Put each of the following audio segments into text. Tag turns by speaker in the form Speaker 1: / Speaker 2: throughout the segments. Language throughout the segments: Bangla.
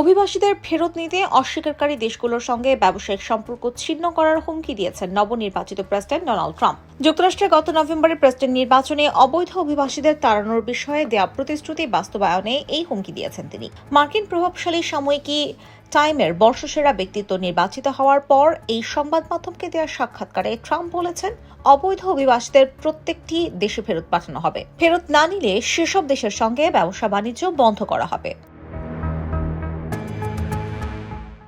Speaker 1: অভিবাসীদের ফেরত নিতে অস্বীকারী দেশগুলোর সঙ্গে ব্যবসায়িক সম্পর্ক ছিন্ন করার হুমকি দিয়েছেন নবনির্বাচিত প্রেসিডেন্ট ডোনাল্ড ট্রাম্প। যুক্তরাষ্ট্রে গত নভেম্বরে প্রেসিডেন্ট নির্বাচনে অবৈধ অভিবাসীদের তাড়ানোর বিষয়ে দেয়া প্রতিশ্রুতি বাস্তবায়নে এই হুমকি দিয়েছেন তিনি। মার্কিন প্রভাবশালী সাময়িকী টাইমের বর্ষসেরা ব্যক্তিত্ব নির্বাচিত হওয়ার পর এই সংবাদ মাধ্যমকে দেওয়া সাক্ষাৎকারে ট্রাম্প বলেছেন, অবৈধ অভিবাসীদের প্রত্যেকটি দেশে ফেরত পাঠানো হবে। ফেরত না নিলে সেসব দেশের সঙ্গে ব্যবসা বাণিজ্য বন্ধ করা হবে।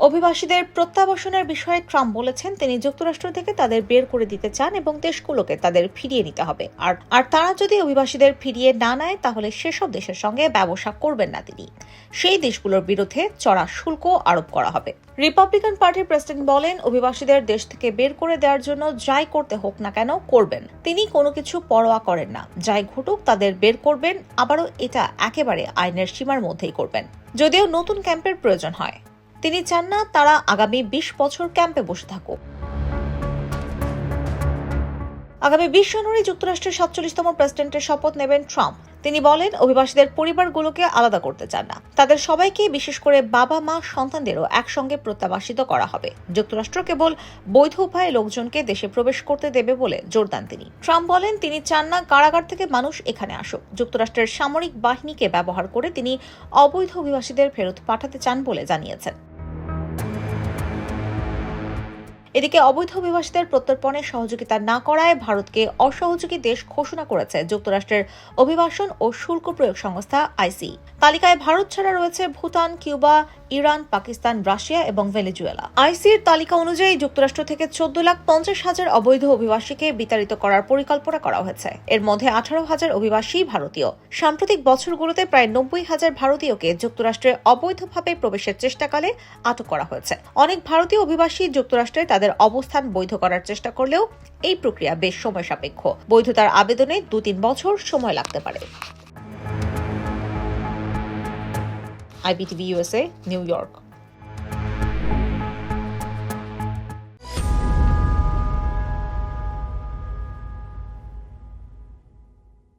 Speaker 1: অভিবাসীদের প্রত্যাবাসনের বিষয়ে ট্রাম্প বলেছেন, তিনি যুক্তরাষ্ট্র থেকে তাদের বের করে দিতে চান এবং দেশগুলোকে তাদের ফিরিয়ে নিতে হবে। আর আর তারা যদি অভিবাসীদের ফিরিয়ে না নেয়, তাহলে সেসব দেশের সঙ্গে ব্যবসা করবেন না তিনি। সেই দেশগুলোর বিরুদ্ধে চড়া শুল্ক আরোপ করা হবে। রিপাবলিকান পার্টির প্রেসিডেন্ট বলেন, অভিবাসীদের দেশ থেকে বের করে দেওয়ার জন্য যাই করতে হোক না কেন করবেন। তিনি কোনো কিছু পরোয়া করেন না। যাই ঘটুক, তাদের বের করবেন। আবারও এটা একেবারে আইনের সীমার মধ্যেই করবেন। যদিও নতুন ক্যাম্পের প্রয়োজন হয়। তিনি চান না তারা আগামী বিশ বছর ক্যাম্পে বসে থাকুক। আগামী বিশ জানুয়ারি যুক্তরাষ্ট্রের সাতচল্লিশতম প্রেসিডেন্টের শপথ নেবেন ট্রাম্প। তিনি বলেন, অভিবাসীদের পরিবারগুলোকে আলাদা করতে চান না। তাদের সবাইকে বিশেষ করে বাবা, মা, সন্তানদেরও একসঙ্গে প্রত্যাবাসিত করা হবে। যুক্তরাষ্ট্র কেবল বৈধ উপায়ে লোকজনকে দেশে প্রবেশ করতে দেবে বলে জোর দেন তিনি। ট্রাম্প বলেন, তিনি চান না কারাগার থেকে মানুষ এখানে আসুক। যুক্তরাষ্ট্রের সামরিক বাহিনীকে ব্যবহার করে তিনি অবৈধ অভিবাসীদের ফেরত পাঠাতে চান বলে জানিয়েছেন। এদিকে অবৈধ অভিবাসীদের প্রত্যর্পণে সহযোগিতা না করায় ভারতকে অসহযোগী দেশ ঘোষণা করেছে যুক্তরাষ্ট্রের অভিবাসন ও শুল্ক প্রয়োগ সংস্থা আইসি। তালিকায় ভারত ছাড়া রয়েছে Bhutan, Cuba, Iran, Pakistan, Russia এবং ভেনেজুয়েলা। আইসির তালিকা অনুযায়ী যুক্তরাষ্ট্র থেকে চোদ্দ লাখ পঞ্চাশ হাজার অবৈধ অভিবাসীকে বিতাড়িত করার পরিকল্পনা করা হয়েছে। এর মধ্যে আঠারো হাজার অভিবাসী ভারতীয়। সাম্প্রতিক বছরগুলোতে প্রায় নব্বই হাজার ভারতীয়কে যুক্তরাষ্ট্রে অবৈধভাবে প্রবেশের চেষ্টাকালে আটক করা হয়েছে। অনেক ভারতীয় অভিবাসী যুক্তরাষ্ট্রে তাদের অবস্থান বৈধ করার চেষ্টা করলেও এই প্রক্রিয়া বেশ সময় সাপেক্ষ বৈধতার আবেদনে দু তিন বছর সময় লাগতে পারে। IBTV USA new York